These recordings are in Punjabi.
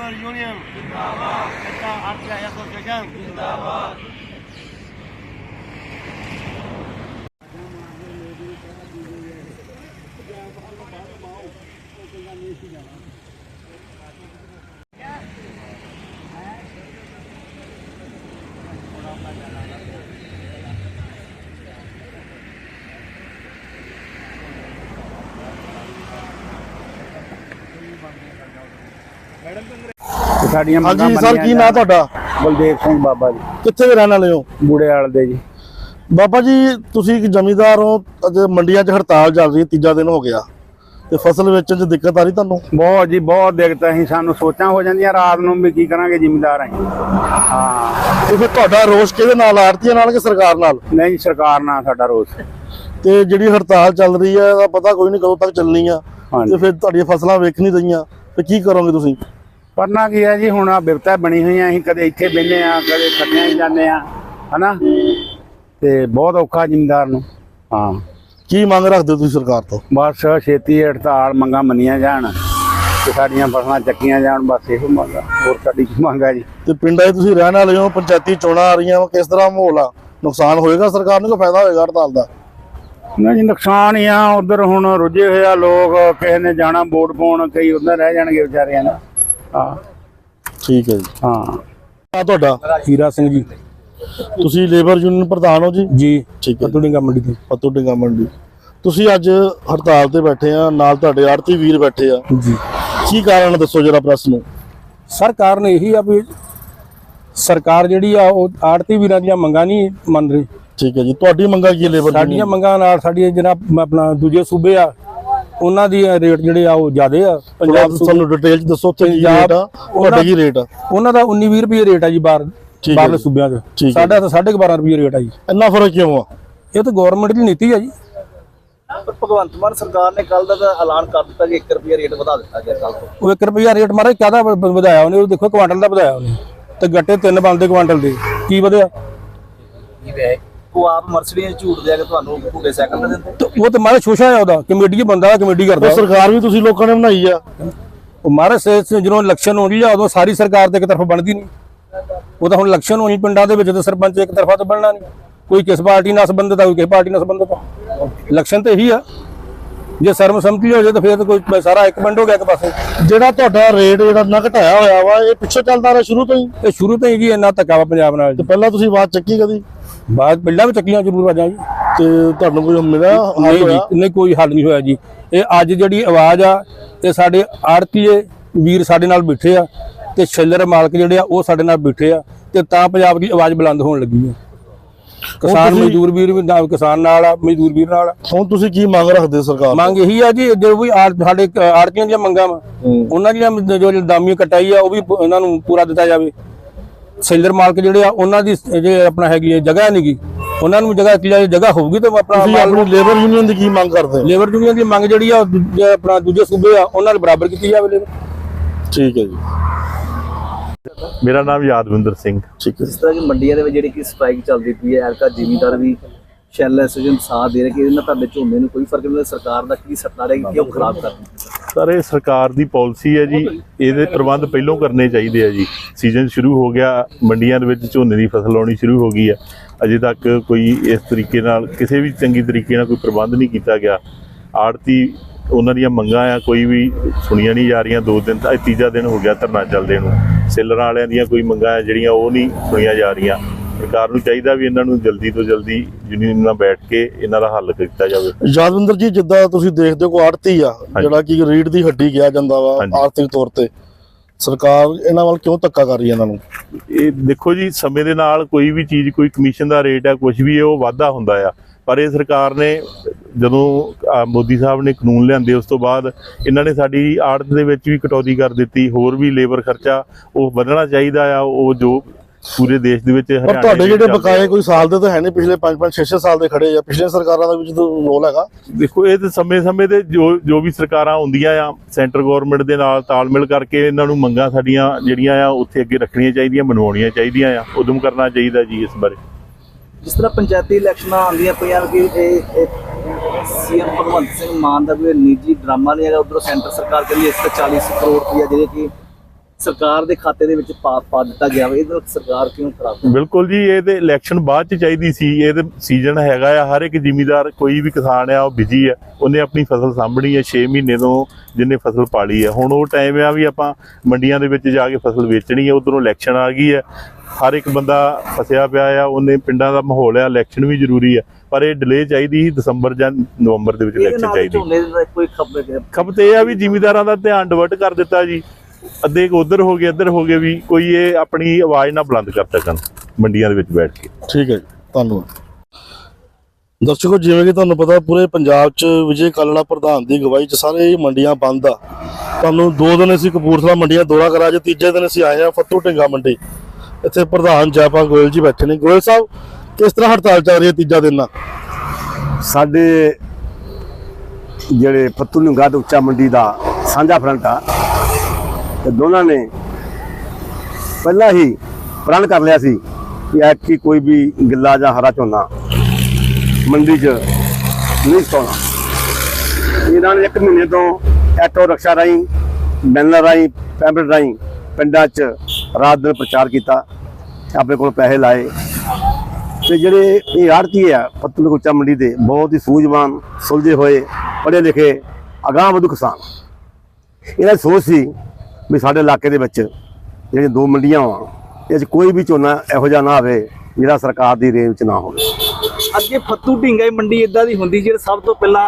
ਲੇਬਰ ਯੂਨੀਅਨ ਜਿੰਦਾਬਾਦ ਕਿੱਤਾ ਆਰਟੀਆ ਐਸੋਸੀਏਸ਼ਨ ਜਿੰਦਾਬਾਦ ਤੇ ਸਾਡੀਆਂ ਮੰਗਾਂ ਹਾਂਜੀ ਸਰ ਕੀ ਨਾਂ। ਤੁਹਾਡਾ? ਬਲਦੇਵ ਸਿੰਘ ਬਾਬਾ ਜੀ। ਕਿੱਥੇ ਦੇ ਰਹਿਣ ਵਾਲੇ ਹੋ? ਬੂੜੇ ਵਾਲ ਦੇ ਜੀ। ਬਾਬਾ ਜੀ ਤੁਸੀਂ ਇੱਕ ਜ਼ਮੀਂਦਾਰ ਹੋ ਅਤੇ ਮੰਡੀਆਂ 'ਚ ਹੜਤਾਲ ਚੱਲ ਰਹੀ ਹੈ ਤੀਜਾ ਦਿਨ ਹੋ ਗਿਆ। ਤੇ ਫਸਲ ਵੇਚਣ 'ਚ ਦਿੱਕਤ ਆ ਰਹੀ ਤੁਹਾਨੂੰ? ਬਹੁਤ ਜੀ ਬਹੁਤ ਦਿੱਕਤ ਅਸੀਂ ਸਾਨੂੰ ਸੋਚਾਂ ਹੋ ਜਾਂਦੀਆਂ ਰਾਤ ਨੂੰ ਵੀ ਕੀ ਕਰਾਂਗੇ ਜ਼ਿਮੀਂਦਾਰ ਅਸੀਂ ਹਾਂ। ਤੇ ਫਿਰ ਤੁਹਾਡਾ ਰੋਸ ਕਿਹਦੇ ਨਾਲ ਆੜਤੀਆਂ ਨਾਲ ਕਿ ਸਰਕਾਰ ਨਾਲ? ਨਹੀਂ ਸਰਕਾਰ ਨਾਲ ਸਾਡਾ ਰੋਸ ਤੇ ਜਿਹੜੀ ਹੜਤਾਲ ਚੱਲ ਰਹੀ ਹੈ ਪਤਾ ਕੋਈ ਨਹੀਂ ਕਦੋਂ ਤੱਕ ਚੱਲਣੀ ਆ। ਤੇ ਫਿਰ ਤੁਹਾਡੀਆਂ ਫਸਲਾਂ ਵੇਖ ਨਹੀਂ ਰਹੀਆਂ। ਤੇ ਕੀ ਕਰੋਗੇ ਤੁਸੀਂ? ਕਰਨਾ ਕੀ ਹੈ ਜੀ? ਹੁਣ ਆ ਬਿਪਤਾ ਬਣੀ ਹੋਈਆਂ ਅਸੀਂ ਕਦੇ ਇੱਥੇ ਬਹਿੰਦੇ ਆ ਕਦੇ ਖੱਟਿਆਂ ਹੀ ਜਾਂਦੇ ਆ ਹਨਾ? ਤੇ ਬਹੁਤ ਔਖਾ ਜ਼ਿਮੀਂਦਾਰ ਨੂੰ। ਹਾਂ। ਕੀ ਮੰਗ ਰੱਖਦੇ ਹੋ ਤੁਸੀਂ ਸਰਕਾਰ ਤੋਂ? ਬਸ ਛੇਤੀ ਹੜਤਾਲ ਮੰਗਾਂ ਮੰਨੀਆਂ ਜਾਣ ਤੇ ਸਾਡੀਆਂ ਫਸਲਾਂ ਚੱਕੀਆਂ ਜਾਣ ਬਸ ਇਹੋ ਮੰਗ ਆ। ਹੋਰ ਸਾਡੀ ਕੀ ਮੰਗ ਆ ਜੀ? ਤੇ ਪਿੰਡਾਂ 'ਚ ਤੁਸੀਂ ਰਹਿਣ ਵਾਲੇ ਹੋ ਪੰਚਾਇਤੀ ਚੋਣਾਂ ਆ ਰਹੀਆਂ ਵਾ ਕਿਸ ਤਰ੍ਹਾਂ ਮਾਹੌਲ ਆ? ਨੁਕਸਾਨ ਹੋਏਗਾ ਸਰਕਾਰ ਨੂੰ ਕਿ ਫਾਇਦਾ ਹੋਏਗਾ ਹੜਤਾਲ ਦਾ? ਨਾ ਜੀ ਨੁਕਸਾਨ ਹੀ ਆ ਉਧਰ ਹੁਣ ਰੁੱਝੇ ਹੋਏ ਆ ਲੋਕ ਕਿਸੇ ਨੇ ਜਾਣਾ ਵੋਟ ਪਾਉਣ ਕਈ ਉਧਰ ਰਹਿ ਜਾਣਗੇ ਵਿਚਾਰਿਆਂ ਦਾ ਹਾਂ। ਠੀਕ ਹੈ ਜੀ। ਹਾਂ। ਆ ਤੁਹਾਡਾ? ਹੀਰਾ ਸਿੰਘ ਜੀ। ਤੁਸੀਂ ਲੇਬਰ ਯੂਨੀਅਨ ਪ੍ਰਧਾਨ ਹੋ ਜੀ? ਜੀ। ਠੀਕ ਹੈ। ਪਤੂੜੀਆਂ ਮੰਡੀ ਤੋਂ। ਪੱਤੂ ਡਿੰਗਾ ਮੰਡੀ। ਤੁਸੀਂ ਅੱਜ ਹੜਤਾਲ ਤੇ ਬੈਠੇ ਆ ਨਾਲ ਤੁਹਾਡੇ ਆੜਤੀ ਵੀਰ ਬੈਠੇ ਆ। ਜੀ। ਕੀ ਕਾਰਨ ਦੱਸੋ ਜਰਾ ਪ੍ਰੈਸ ਨੂੰ? ਸਰਕਾਰ ਨੇ ਇਹੀ ਆ ਵੀ ਸਰਕਾਰ ਜਿਹੜੀ ਆ ਉਹ ਆੜਤੀ ਵੀਰਾਂ ਦੀਆਂ ਮੰਗਾਂ ਨਹੀਂ ਮੰਨ ਰਹੀ। ਠੀਕ ਹੈ ਜੀ ਤੁਹਾਡੀ ਮੰਗਾ ਕੀ ਲੇਬਰ ਸਾਡੀਆਂ ਮੰਗਾਂ ਨਾਲ ਸਾਡੀਆਂ ਜਿਹੜਾ ਆਪਣਾ ਦੂਜੇ ਸੂਬੇ ਆ ਉਹਨਾਂ ਦੀ ਰੇਟ ਜਿਹੜੇ ਆ ਉਹ ਜ਼ਿਆਦੇ ਆ। ਪੰਜਾਬ ਸਾਨੂੰ ਡਿਟੇਲ ਚ ਦੱਸੋ ਉੱਥੇ ਕੀ ਰੇਟ ਆ ਤੁਹਾਡਾ ਕੀ ਰੇਟ ਆ? ਉਹਨਾਂ ਦਾ 19 20 ਰੁਪਏ ਰੇਟ ਆ ਜੀ ਬਾਹਰ ਬਾਹਰਲੇ। ਸੂਬਿਆਂ ਹੈ ਸਾਡਾ ਤਾਂ 12.5 ਰੁਪਏ ਰੇਟ ਆ ਜੀ। ਇੰਨਾ ਫ਼ਰਕ ਕਿਉਂ ਆ? ਇਹ ਤਾਂ ਗਵਰਨਮੈਂਟ ਦੀ ਨੀਤੀ ਆ ਜੀ। ਪਰ ਭਗਵੰਤ ਮਾਨ ਸਰਕਾਰ ਨੇ ਕੱਲ ਦਾ ਤਾਂ ਐਲਾਨ ਕਰ ਦਿੱਤਾ ਕਿ 1 ਰੁਪਿਆ ਰੇਟ ਵਧਾ ਦਿੱਤਾ ਗਿਆ ਕੱਲ ਤੋਂ। ਉਹ 1 ਰੁਪਿਆ ਰੇਟ ਮਾਰੇ ਕਾਹਦਾ ਵਧਾਇਆ ਉਹਨੇ? ਉਹ ਦੇਖੋ ਕੁਆਂਟਲ ਦਾ ਵਧਾਇਆ ਉਹਨੇ। ਤੇ ਗੱਟੇ ਤਿੰਨ ਬਣਦੇ ਕੁਆਂਟਲ ਦੇ। ਕੀ ਵਧਿਆ? ਉਹ ਆਪ ਮਰਸਡੀਆਂ ਝੂਟ ਦਿਆ ਕਿ ਤੁਹਾਨੂੰ ਭੂਡੇ ਸਾਈਕਲ ਦੇ ਦਿੰਦੇ? ਤੇ ਉਹ ਤੇ ਮਾਰੇ ਸ਼ੋਸ਼ਾ ਆ ਉਹਦਾ ਕਮੇਟੀ ਬੰਦਾ ਕਮੇਟੀ ਕਰਦਾ। ਉਹ ਸਰਕਾਰ ਵੀ ਤੁਸੀਂ ਲੋਕਾਂ ਨੇ ਬਣਾਈ ਆ। ਉਹ ਮਾਰੇ ਸੇ ਸੇ ਜਦੋਂ ਇਲੈਕਸ਼ਨ ਹੋਣੀ ਆ ਉਦੋਂ ਸਾਰੀ ਸਰਕਾਰ ਤੇ ਇੱਕ ਤਰਫਾ ਬਣਦੀ ਨਹੀਂ। ਉਹ ਤਾਂ ਹੁਣ ਇਲੈਕਸ਼ਨ ਹੋਣੀ ਪਿੰਡਾਂ ਦੇ ਵਿੱਚ ਤੇ ਸਰਪੰਚ ਇੱਕ ਤਰਫਾ ਤਾਂ ਬਣਨਾ ਨਹੀਂ। ਕੋਈ ਕਿਸ ਪਾਰਟੀ ਨਾਲ ਸੰਬੰਧਿਤ ਆ ਕੋਈ ਕਿਸ ਪਾਰਟੀ ਨਾਲ ਸੰਬੰਧਿਤ ਆ। ਇਲੈਕਸ਼ਨ ਤੇ ਇਹੀ ਆ। ਜੇ ਸਰਬਸੰਮਤੀ ਹੋ ਜਾਏ ਤਾਂ ਫਿਰ ਤਾਂ ਕੋਈ ਸਾਰਾ ਇੱਕ ਪਿੰਡ ਹੋ ਗਿਆ ਇੱਕ ਪਾਸੇ। ਜਿਹੜਾ ਤੁਹਾਡਾ ਰੇਟ ਜਿਹੜਾ ਨਾ ਘਟਾਇਆ ਹੋਇਆ ਵਾ ਇਹ ਪਿੱਛੇ ਚੱਲਦਾ ਰਿਹਾ ਸ਼ੁਰੂ ਤੋਂ ਹੀ? ਇਹ ਸ਼ੁਰੂ ਤੋਂ ਹੀ ਜੀ ਇੰਨਾ ਧੱਕਾ ਵਾ ਪੰਜਾਬ ਨਾਲ ਤੇ ਜੀ ਪਹਿਲਾਂ ਤੁਸੀਂ ਬਾਤ ਚੱਕੀ ਕਦੀ? ਬਾਅਦ ਪਹਿਲਾਂ ਵੀ ਚੱਕੀਆਂ ਜ਼ਰੂਰ ਵਾਜਾਂ ਜੀ ਤੇ ਤੁਹਾਨੂੰ ਕੋਈ ਮਿਲਿਆ ਹੱਲ ਨਹੀਂ ਜੀ ਹੋਇਆ ਨਹੀਂ ਕੋਈ ਹੱਲ ਨਹੀਂ ਹੋਇਆ ਜੀ ਇਹ ਅੱਜ ਜਿਹੜੀ ਆਵਾਜ਼ ਆ ਇਹ ਸਾਡੇ ਆੜਤੀਏ ਵੀਰ ਸਾਡੇ ਨਾਲ ਬੈਠੇ ਆ ਤੇ ਛੱਲਰ ਮਾਲਕ ਜਿਹੜੇ ਆ ਉਹ ਸਾਡੇ ਨਾਲ ਬੈਠੇ ਆ ਤੇ ਤਾਂ ਪੰਜਾਬ ਦੀ ਆਵਾਜ਼ ਬੁਲੰਦ ਹੋਣ ਲੱਗੀ ਆ ਕਿਸਾਨ ਤੁਸੀਂ- ਮਜ਼ਦੂਰ ਵੀਰ ਵੀ ਨਾਲ ਕਿਸਾਨ ਨਾਲ ਆ ਮਜ਼ਦੂਰ ਵੀਰ ਨਾਲ ਆ। ਹੁਣ ਤੁਸੀਂ ਕੀ ਮੰਗ ਰੱਖਦੇ ਹੋ ਸਰਕਾਰ ਤੋਂ? ਮੰਗ ਇਹੀ ਆ ਜੀ ਜੋ ਵੀ ਆੜ- ਸਾਡੇ ਆੜਤੀਆਂ ਦੀਆਂ ਮੰਗਾਂ ਵਾ ਹੂੰ। ਉਹਨਾਂ ਦੀਆਂ ਜੋ ਦਾਮੀ ਕਟਾਈ ਆ ਉਹ ਵੀ ਪ- ਉਹਨਾਂ ਨੂੰ ਪੂਰਾ ਦਿੱਤਾ ਜਾਵੇ ਸੈਲਰ ਮਾਲਕ ਜਿਹੜੇ ਆ ਉਹਨਾਂ ਦੀ ਜੇ ਆਪਣਾ ਹੈਗੀ ਹੈ ਜਗ੍ਹਾ ਨਹੀਂਗੀ ਉਹਨਾਂ ਨੂੰ ਜਗ੍ਹਾ ਜਾਵੇ ਜਗ੍ਹਾ ਹੋਊਗੀ ਤਾਂ ਆਪਣਾ ਤੁਸੀਂ ਆਪਣੀ ਲੇਬਰ ਯੂਨੀਅਨ ਦੀ ਕੀ ਮੰਗ ਕਰਦੇ ਲੇਬਰ ਯੂਨੀਅਨ ਦੀ ਮੰਗ ਜਿਹੜੀ ਆ ਉਹ ਆਪਣਾ ਦੂਜੇ ਸੂਬੇ ਆ ਉਹਨਾਂ ਨਾਲ ਬਰਾਬਰ ਕੀਤੀ ਜਾਵੇ ਲੇਬਰ ਠੀਕ ਹੈ ਜੀ। ਮੇਰਾ ਨਾਮ ਯਾਦਵਿੰਦਰ ਸਿੰਘ। ਠੀਕ ਹੈ ਜਿਸ ਤਰ੍ਹਾਂ ਕਿ ਮੰਡੀਆਂ ਦੇ ਵਿੱਚ ਜਿਹੜੀ ਕਿ ਸਟ੍ਰਾਈਕ ਚੱਲਦੀ ਪਈ ਹੈ ਐਲਕਾ ਜ਼ਿਮੀਂਦਾਰ ਵੀ ਸ਼ੈਲ ਐਸੋਸੀਏਸ਼ਨ ਸਾਥ ਦੇ ਰਹੇ ਕਿ ਇਹਨਾਂ ਤੁਹਾਡੇ ਝੋਨੇ ਨੂੰ ਕੋਈ ਫ਼ਰਕ ਨਹੀਂ ਸਰਕਾਰ ਦਾ ਕੀ ਸੱਤਾ ਰਹੇਗੀ ਕਿਉਂ ਖਰਾਬ ਕਰਨੀ ਸਰ, ਇਹ ਸਰਕਾਰ ਦੀ ਪਾਲਿਸੀ ਹੈ ਜੀ। ਇਹਦੇ ਪ੍ਰਬੰਧ ਪਹਿਲਾਂ ਕਰਨੇ ਚਾਹੀਦੇ ਆ ਜੀ। ਸੀਜ਼ਨ ਸ਼ੁਰੂ ਹੋ ਗਿਆ, ਮੰਡੀਆਂ ਦੇ ਵਿੱਚ ਝੋਨੇ ਦੀ ਫਸਲ ਆਉਣੀ ਸ਼ੁਰੂ ਹੋ ਗਈ ਹੈ ਅਜੇ ਤੱਕ ਕੋਈ ਇਸ ਤਰੀਕੇ ਨਾਲ ਕਿਸੇ ਵੀ ਚੰਗੀ ਤਰੀਕੇ ਨਾਲ ਕੋਈ ਪ੍ਰਬੰਧ ਨਹੀਂ ਕੀਤਾ ਗਿਆ। ਆੜਤੀ ਉਹਨਾਂ ਦੀਆਂ ਮੰਗਾਂ ਆ, ਕੋਈ ਵੀ ਸੁਣੀਆਂ ਨਹੀਂ ਜਾ ਰਹੀਆਂ। ਦੋ ਦਿਨ ਤਾਂ ਤੀਜਾ ਦਿਨ ਹੋ ਗਿਆ ਧਰਨਾ ਚੱਲਦੇ ਨੂੰ। ਸੇਲਰਾਂ ਵਾਲਿਆਂ ਦੀਆਂ ਕੋਈ ਮੰਗਾਂ ਆ, ਜਿਹੜੀਆਂ ਉਹ ਨਹੀਂ ਸੁਣੀਆਂ ਜਾ ਰਹੀਆਂ। ਸਰਕਾਰ ਨੂੰ ਚਾਹੀਦਾ ਵੀ ਇਹਨਾਂ ਨੂੰ ਜਲਦੀ ਤੋਂ ਜਲਦੀ ਯੂਨੀਅਨ ਨਾਲ ਬੈਠ ਕੇ ਇਹਨਾਂ ਦਾ ਹੱਲ ਕੀਤਾ ਜਾਵੇ। ਯਾਦਵਿੰਦਰ ਜੀ ਜਿੱਦਾਂ ਤੁਸੀਂ ਦੇਖਦੇ ਹੋ ਕੋ ਆੜਤੀ ਆ ਜਿਹੜਾ ਕਿ ਰੀੜ ਦੀ ਹੱਡੀ ਕਿਹਾ ਜਾਂਦਾ ਵਾ। ਆਰਥਿਕ ਤੌਰ ਤੇ। ਸਰਕਾਰ ਇਹਨਾਂ ਵੱਲ ਕਿਉਂ ਧੱਕਾ ਕਰ ਰਹੀ ਹੈ ਇਹਨਾਂ ਨੂੰ? ਇਹ ਦੇਖੋ ਜੀ ਸਮੇਂ ਦੇ ਨਾਲ ਕੋਈ ਵੀ ਚੀਜ਼ ਕੋਈ ਕਮਿਸ਼ਨ ਦਾ ਰੇਟ ਹੈ ਕੁਝ ਵੀ ਉਹ ਵਾਧਾ ਹੁੰਦਾ ਆ। ਪਰ ਇਹ ਸਰਕਾਰ ਨੇ ਜਦੋਂ ਮੋਦੀ ਸਾਹਿਬ ਨੇ ਕਾਨੂੰਨ ਲਿਆਂਦੇ ਉਸ ਤੋਂ ਬਾਅਦ ਇਹਨਾਂ ਨੇ ਸਾਡੀ ਆੜਤ ਦੇ ਵਿੱਚ ਵੀ ਕਟੌਤੀ ਕਰ ਦਿੱਤੀ ਹੋਰ ਵੀ ਲੇਬਰ ਖਰਚਾ ਉਹ ਵਧਣਾ ਚਾਹੀਦਾ ਆ ਉਹ ਜੋ ਪੂਰੇ ਦੇਸ਼ ਦੇ ਵਿੱਚ ਪਰ ਹਰਿਆਣੇ ਤੁਹਾਡੇ ਵਿੱਚ ਜਿਹੜੇ ਬਕਾਏ ਕੋਈ ਸਾਲ ਦੇ ਤਾਂ ਹੈ ਨਹੀਂ ਪਿਛਲੇ 5 5 6 6 ਸਾਲ ਦੇ ਖੜੇ ਆ ਪਿਛਲੇ ਸਰਕਾਰਾਂ ਦਾ ਵਿੱਚ ਤਾਂ ਰੋਲ ਹੈਗਾ। ਦੇਖੋ ਇਹ ਤੇ ਸਮੇਂ-ਸਮੇਂ ਤੇ ਜੋ ਜੋ ਵੀ ਸਰਕਾਰਾਂ ਆਉਂਦੀਆਂ ਆ ਸੈਂਟਰ ਗਵਰਨਮੈਂਟ ਦੇ ਨਾਲ ਤਾਲਮੇਲ ਕਰਕੇ ਇਹਨਾਂ ਨੂੰ ਮੰਗਾਂ ਸਾਡੀਆਂ ਜਿਹੜੀਆਂ ਆ ਉੱਥੇ ਅੱਗੇ ਰੱਖਣੀਆਂ ਚਾਹੀਦੀਆਂ ਮਨਵਾਉਣੀਆਂ ਚਾਹੀਦੀਆਂ ਆ ਉਦਮ ਕਰਨਾ ਚਾਹੀਦਾ ਜੀ ਇਸ ਬਾਰੇ। ਜਿਸ ਤਰ੍ਹਾਂ ਪੰਚਾਇਤੀ ਇਲੈਕਸ਼ਨਾਂ ਆਉਂਦੀਆਂ ਪਈਆਂ ਕਿ ਇਹ ਸੀਐਮ ਭਗਵੰਤ ਸਿੰਘ ਮਾਨ ਦਾ ਕੋਈ ਨਿੱਜੀ ਡਰਾਮਾ ਨਹੀਂ ਹੈਗਾ ਉਧਰੋਂ ਸੈਂਟਰ ਸਰਕਾਰ ਕਹਿੰਦੀ ਇਸ ਤੇ 40 ਕਰੋੜ ਰੁਪਇਆ ਜਿਹੜੇ ਕਿ ਸਰਕਾਰ ਦੇ ਖਾਤੇ ਦੇ ਵਿੱਚ ਪਾ ਪਾ ਦਿੱਤਾ ਗਿਆ ਵਾ ਇਹਦੇ ਨਾਲ ਸਰਕਾਰ ਕਿਉਂ ਖਰਾਬ ਹੈ? ਬਿਲਕੁਲ ਜੀ ਇਹ ਤੇ ਇਲੈਕਸ਼ਨ ਬਾਅਦ ਚ ਚਾਹੀਦੀ ਸੀ ਇਹ ਤੇ ਸੀਜ਼ਨ ਹੈਗਾ ਆ ਹਰ ਇੱਕ ਜ਼ਿਮੀਦਾਰ ਕੋਈ ਵੀ ਕਿਸਾਨ ਆ ਉਹ ਬਿਜ਼ੀ ਆ ਉਹਨੇ ਆਪਣੀ ਫਸਲ ਸਾਂਭਣੀ ਹੈ 6 ਮਹੀਨੇ ਤੋਂ ਜਿੰਨੇ ਫਸਲ ਪਾਲੀ ਹੈ ਹੁਣ ਉਹ ਟਾਈਮ ਆ ਵੀ ਆਪਾਂ ਮੰਡੀਆਂ ਦੇ ਵਿੱਚ ਜਾ ਕੇ ਫਸਲ ਵੇਚਣੀ ਹੈ ਉਧਰੋਂ ਇਲੈਕਸ਼ਨ ਆ ਗਈ ਹੈ ਹਰ ਇੱਕ ਬੰਦਾ ਫਸਿਆ ਪਿਆ ਆ ਉਹਨੇ ਪਿੰਡਾਂ ਦਾ ਮਾਹੌਲ ਆ ਇਲੈਕਸ਼ਨ ਵੀ ਜ਼ਰੂਰੀ ਆ। ਪਰ ਇਹ ਡਿਲੇ ਚਾਹੀਦੀ ਸੀ ਦਸੰਬਰ ਜਾਂ ਨਵੰਬਰ ਦੇ ਵਿੱਚ ਇਹਦੇ ਇਲੈਕਸ਼ਨ ਨਾਲ ਚਾਹੀਦੀ। ਝੋਨੇ ਦਾ ਕੋਈ ਖਬਰ ਖਬਰ ਤੇ ਇਹ ਆ ਵੀ ਜ਼ਿਮੀਦਾਰਾਂ ਦਾ ਧਿਆਨ ਡਿਵਰਟ ਕਰ ਦਿੱਤਾ ਜੀ। ਅੱਧੇ ਕੁ ਉੱਧਰ ਹੋ ਗਏ ਇੱਧਰ ਹੋ ਗਏ ਵੀ ਕੋਈ ਇਹ ਆਪਣੀ ਆਵਾਜ਼ ਨਾ ਬੁਲੰਦ ਕਰ ਸਕਣ ਮੰਡੀਆਂ ਦੇ ਵਿੱਚ ਬੈਠ ਕੇ। ਠੀਕ ਹੈ ਜੀ ਧੰਨਵਾਦ। ਦਰਸ਼ਕੋ ਜਿਵੇਂ ਕਿ ਤੁਹਾਨੂੰ ਪਤਾ ਪੂਰੇ ਪੰਜਾਬ 'ਚ ਵਿਜੇ ਕਾਲੜਾ ਪ੍ਰਧਾਨ ਦੀ ਅਗਵਾਈ 'ਚ ਸਾਰੇ ਹੀ ਮੰਡੀਆਂ ਬੰਦ ਆ। ਤੁਹਾਨੂੰ ਦੋ ਦਿਨ ਅਸੀਂ ਕਪੂਰਥਲਾ ਮੰਡੀਆਂ ਦੌਰਾ ਕਰਾ ਅੱਜ ਤੀਜੇ ਦਿਨ ਅਸੀਂ ਆਏ ਆ ਫੱਤੂ ਢਿੰਗਾ ਮੰਡੀ। ਇੱਥੇ ਪ੍ਰਧਾਨ ਜੈਪਾ ਗੋਇਲ ਜੀ ਬੈਠੇ ਨੇ। ਗੋਇਲ ਸਾਹਿਬ ਕਿਸ ਤਰ੍ਹਾਂ ਹੜਤਾਲ ਚੱਲ ਰਹੀ ਹੈ ਤੀਜਾ ਦਿਨ ਆ ਸਾਡੇ ਜਿਹੜੇ ਫੱਤੂ ਨਿੰਗਾ ਤੇ ਉੱਚਾ ਮੰਡੀ ਦਾ ਸਾਂਝਾ ਫਰੰਟ ਆ ਤੇ ਦੋਨਾਂ ਨੇ ਪਹਿਲਾਂ ਹੀ ਪ੍ਰਣ ਕਰ ਲਿਆ ਸੀ ਕਿ ਐਤਕੀ ਕੋਈ ਵੀ ਗਿੱਲਾ ਜਾਂ ਹਰਾ ਝੋਨਾ ਮੰਡੀ 'ਚ ਨਹੀਂ ਸਟਾਉਣਾ ਇਹਨਾਂ ਨੇ ਇੱਕ ਮਹੀਨੇ ਤੋਂ ਐਟੋ ਰਕਸ਼ਾ ਰਾਹੀਂ, ਬੈਨਰ ਰਾਹੀਂ, ਪੈਂਪਲੇਟ ਰਾਹੀਂ ਪਿੰਡਾਂ 'ਚ ਰਾਤ ਦਿਨ ਪ੍ਰਚਾਰ ਕੀਤਾ, ਆਪਣੇ ਕੋਲ ਪੈਸੇ ਲਾਏ। ਤੇ ਜਿਹੜੇ ਇਹ ਆੜਤੀ ਆ ਪੱਤੂ ਮੰਡੀ ਦੇ, ਬਹੁਤ ਹੀ ਸੂਝਵਾਨ, ਸੁਲਝੇ ਹੋਏ, ਪੜ੍ਹੇ ਲਿਖੇ ਅਗਾਂਹ ਵਧੂ ਕਿਸਾਨ। ਇਹਨਾਂ ਦੀ ਸੋਚ ਸੀ ਵੀ ਸਾਡੇ ਇਲਾਕੇ ਦੇ ਵਿੱਚ ਜਿਹੜੀਆਂ ਦੋ ਮੰਡੀਆਂ ਵਾ ਇਹ 'ਚ ਕੋਈ ਵੀ ਝੋਨਾ ਇਹੋ ਜਿਹਾ ਨਾ ਆਵੇ ਜਿਹੜਾ ਸਰਕਾਰ ਦੀ ਰੇਂਜ 'ਚ ਨਾ ਹੋਵੇ। ਅੱਗੇ ਫੱਤੂ ਢਿੰਗਾ ਹੀ ਮੰਡੀ ਇਦਾਂ ਦੀ ਹੁੰਦੀ ਜਿਹੜੀ ਸਭ ਤੋਂ ਪਹਿਲਾਂ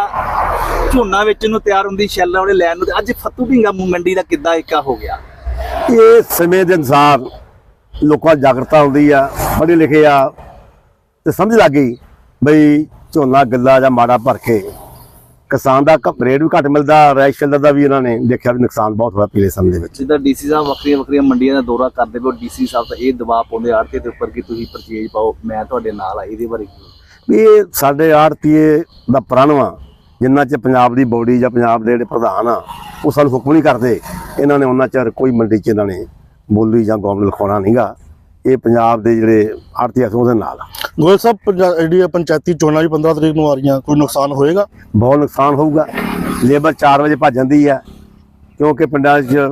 ਝੋਨਾ ਵੇਚਣ ਨੂੰ ਤਿਆਰ ਹੁੰਦੀ ਸ਼ੈਲਾਂ ਉਹਨੇ ਲੈਣ ਨੂੰ। ਤੇ ਅੱਜ ਫੱਤੂ ਢਿੰਗਾ ਮੰਡੀ ਦਾ ਕਿੱਦਾਂ ਇੱਕਾ ਹੋ ਗਿਆ? ਇਹ ਸਮੇਂ ਦੇ ਅਨੁਸਾਰ ਲੋਕਾਂ ਜਾਗਰਤਾ ਹੁੰਦੀ ਆ ਪੜ੍ਹੇ ਲਿਖੇ ਆ ਤੇ ਸਮਝ ਲੱਗ ਗਈ ਬਈ ਝੋਨਾ ਗੱਲਾ ਜਾਂ ਮਾੜਾ ਭਰ ਕੇ ਕਿਸਾਨ ਦਾ ਰੇਟ ਵੀ ਘੱਟ ਮਿਲਦਾ ਸ਼ੈਲਰ ਦਾ ਵੀ ਇਹਨਾਂ ਨੇ ਦੇਖਿਆ ਵੀ ਨੁਕਸਾਨ ਬਹੁਤ ਹੋਇਆ ਪਿਛਲੇ ਸਮੇਂ ਦੇ ਵਿੱਚ। ਜਿੱਦਾਂ ਡੀਸੀ ਸਾਹਿਬ ਵੱਖਰੀਆਂ ਵੱਖਰੀਆਂ ਮੰਡੀਆਂ ਦਾ ਦੌਰਾ ਕਰਦੇ ਪਏ ਡੀਸੀ ਸਾਹਿਬ ਤਾਂ ਇਹ ਦਬਾਅ ਪਾਉਂਦੇ ਆੜਤੇ ਦੇ ਉੱਪਰ ਕਿ ਤੁਸੀਂ ਪਰਚੇਜ ਪਾਓ ਮੈਂ ਤੁਹਾਡੇ ਨਾਲ ਆ ਇਹਦੇ ਬਾਰੇ? ਵੀ ਇਹ ਸਾਡੇ ਆੜਤੀਏ ਦਾ ਪ੍ਰਣ ਵਾ ਜਿੰਨਾ ਚ ਪੰਜਾਬ ਦੀ ਬੋਡੀ ਜਾਂ ਪੰਜਾਬ ਦੇ ਜਿਹੜੇ ਪ੍ਰਧਾਨ ਆ ਉਹ ਸਾਨੂੰ ਹੁਕਮ ਨਹੀਂ ਕਰਦੇ। ਇਹਨਾਂ ਨੇ ਉਹਨਾਂ ਚਿਰ ਕੋਈ ਮੰਡੀ ਚ ਇਹਨਾਂ ਨੇ ਬੋਲੀ ਜਾਂ ਗੌਮ ਲਿਖਾਉਣਾ ਨਹੀਂਗਾ ਇਹ ਪੰਜਾਬ ਦੇ ਜਿਹੜੇ ਆੜਤੀ ਆ ਉਹਦੇ ਨਾਲ। ਗੋਇਲ ਸਾਹਿਬ ਜਿਹੜੀ ਪੰਚਾਇਤੀ ਚੋਣਾਂ ਵੀ 15 ਤਰੀਕ ਨੂੰ ਆ ਰਹੀਆਂ ਕੋਈ ਨੁਕਸਾਨ ਹੋਏਗਾ? ਬਹੁਤ ਨੁਕਸਾਨ ਹੋਊਗਾ। ਲੇਬਰ 4 ਵਜੇ ਭੱਜ ਜਾਂਦੀ ਆ ਕਿਉਂਕਿ ਪਿੰਡਾਂ 'ਚ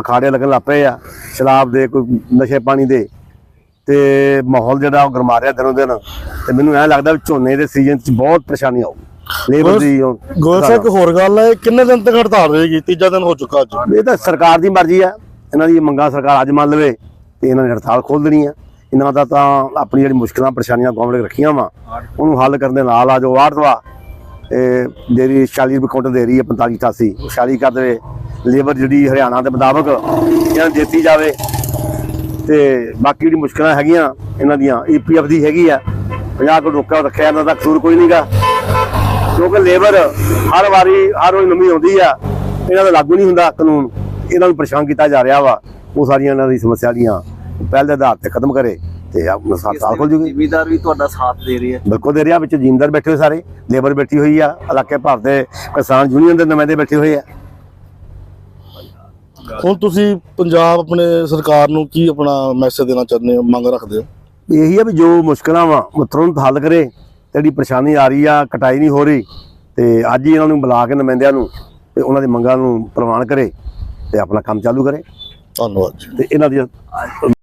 ਅਖਾੜੇ ਲੱਗਣ ਲੱਗ ਪਏ ਆ ਸ਼ਰਾਬ ਦੇ ਕੋਈ ਨਸ਼ੇ ਪਾਣੀ ਦੇ। ਤੇ ਮਾਹੌਲ ਜਿਹੜਾ ਉਹ ਗਰਮਾ ਰਿਹਾ ਦਿਨੋਂ ਦਿਨ। ਤੇ ਮੈਨੂੰ ਐਂ ਲੱਗਦਾ ਵੀ ਝੋਨੇ ਦੇ ਸੀਜ਼ਨ 'ਚ ਬਹੁਤ ਪਰੇਸ਼ਾਨੀ ਆਊਗੀ। ਲੇਬਰ ਦੀ ਗੋਇਲ ਸਾਹਿਬ ਹੋਰ ਗੱਲ ਹੈ ਕਿੰਨੇ ਦਿਨ ਤੱਕ ਹੜਤਾਲ ਰਹੇਗੀ? ਤੀਜਾ ਦਿਨ ਹੋ ਚੁੱਕਾ ਅੱਜ। ਇਹ ਤਾਂ ਸਰਕਾਰ ਦੀ ਮਰਜ਼ੀ ਆ। ਇਹਨਾਂ ਦੀ ਮੰਗਾਂ ਸਰਕਾਰ ਅੱਜ ਮੰਨ ਲਵੇ। ਤੇ ਇਹਨਾਂ ਨੇ ਹੜਤਾਲ ਖੋਲ ਦੇਣੀ ਆ। ਇਹਨਾਂ ਦਾ ਤਾਂ ਆਪਣੀ ਜਿਹੜੀ ਮੁਸ਼ਕਲਾਂ, ਪਰੇਸ਼ਾਨੀਆਂ ਗੌਰਮੈਂਟ ਰੱਖੀਆਂ ਵਾ, ਉਹਨੂੰ ਹੱਲ ਕਰਨ ਦੇ ਨਾਲ ਆ ਜੋ ਆੜਤਵਾ ਇਹ ਜਿਹੜੀ 40 ਰੁਪਏ ਕੁਇੰਟਲ ਦੇ ਰਹੀ ਹੈ 45 88 ਉਹ 40 ਕਰ ਦੇਵੇ। ਲੇਬਰ ਜਿਹੜੀ ਹਰਿਆਣਾ ਦੇ ਮੁਤਾਬਕ ਇਹਨਾਂ ਨੂੰ ਦਿੱਤੀ ਜਾਵੇ। ਤੇ ਬਾਕੀ ਜਿਹੜੀ ਮੁਸ਼ਕਲਾਂ ਹੈਗੀਆਂ, ਇਹਨਾਂ ਦੀਆਂ, ਈਪੀਐਫ ਦੀ ਹੈਗੀ ਆ। 50 ਕਰੋੜ ਰੋਕਿਆ ਰੱਖਿਆ ਇਹਨਾਂ ਦਾ ਕਸੂਰ ਕੋਈ ਨਹੀਂਗਾ ਕਿਉਂਕਿ ਲੇਬਰ ਹਰ ਵਾਰੀ, ਹਰ ਰੋਜ਼ ਨਵੀਂ ਆਉਂਦੀ ਆ। ਇਹਨਾਂ ਦਾ ਲਾਗੂ ਨਹੀਂ ਹੁੰਦਾ, ਕਾਨੂੰਨ। ਇਹਨਾਂ ਨੂੰ ਪਰੇਸ਼ਾਨ ਕੀਤਾ ਜਾ ਰਿਹਾ ਵਾ। ਉਹ ਸਾਰੀਆਂ ਇਹਨਾਂ ਦੀ ਸਮੱਸਿਆ ਦੀਆਂ ਪਹਿਲ ਦੇ ਆਧਾਰ ਤੇ ਖਤਮ ਕਰੇ ਤੇ ਆਪਣਾ ਸਾਥ ਸਾਲ ਖੁੱਲ ਜੂਗੀ। ਜ਼ਿਮੀਦਾਰ ਵੀ ਤੁਹਾਡਾ ਸਾਥ ਦੇ ਰਹੇ ਆ। ਬਿਲਕੁਲ ਦੇ ਰਿਹਾ ਵਿੱਚ ਜ਼ਿਮੀਂਦਾਰ ਬੈਠੇ ਹੋਏ ਸਾਰੇ ਲੇਬਰ ਬੈਠੀ ਹੋਈ ਆ ਇਲਾਕੇ ਭਰ ਦੇ ਕਿਸਾਨ ਯੂਨੀਅਨ ਦੇ ਨੁਮਾਇੰਦੇ ਬੈਠੇ ਹੋਏ ਆ। ਹੁਣ ਤੁਸੀਂ ਪੰਜਾਬ ਆਪਣੇ ਸਰਕਾਰ ਨੂੰ ਕੀ ਆਪਣਾ ਮੈਸੇਜ ਦੇਣਾ ਚਾਹੁੰਦੇ ਹੋ ਮੰਗ ਰੱਖਦੇ ਹੋ? ਇਹੀ ਆ ਵੀ ਜੋ ਮੁਸ਼ਕਲਾਂ ਵਾ ਉਹ ਤੁਰੰਤ ਹੱਲ ਕਰੇ ਤੇ ਜਿਹੜੀ ਪਰੇਸ਼ਾਨੀ ਆ ਰਹੀ ਆ ਕਟਾਈ ਨਹੀਂ ਹੋ ਰਹੀ ਤੇ ਅੱਜ ਹੀ ਇਹਨਾਂ ਨੂੰ ਬੁਲਾ ਕੇ ਨੁਮਾਇੰਦਿਆਂ ਨੂੰ ਤੇ ਉਹਨਾਂ ਦੀ ਮੰਗਾਂ ਨੂੰ ਪ੍ਰਵਾਨ ਕਰੇ ਤੇ ਆਪਣਾ ਕੰਮ ਚਾਲੂ ਕਰੇ। ਧੰਨਵਾਦ ਤੇ ਇਹਨਾਂ ਦੀ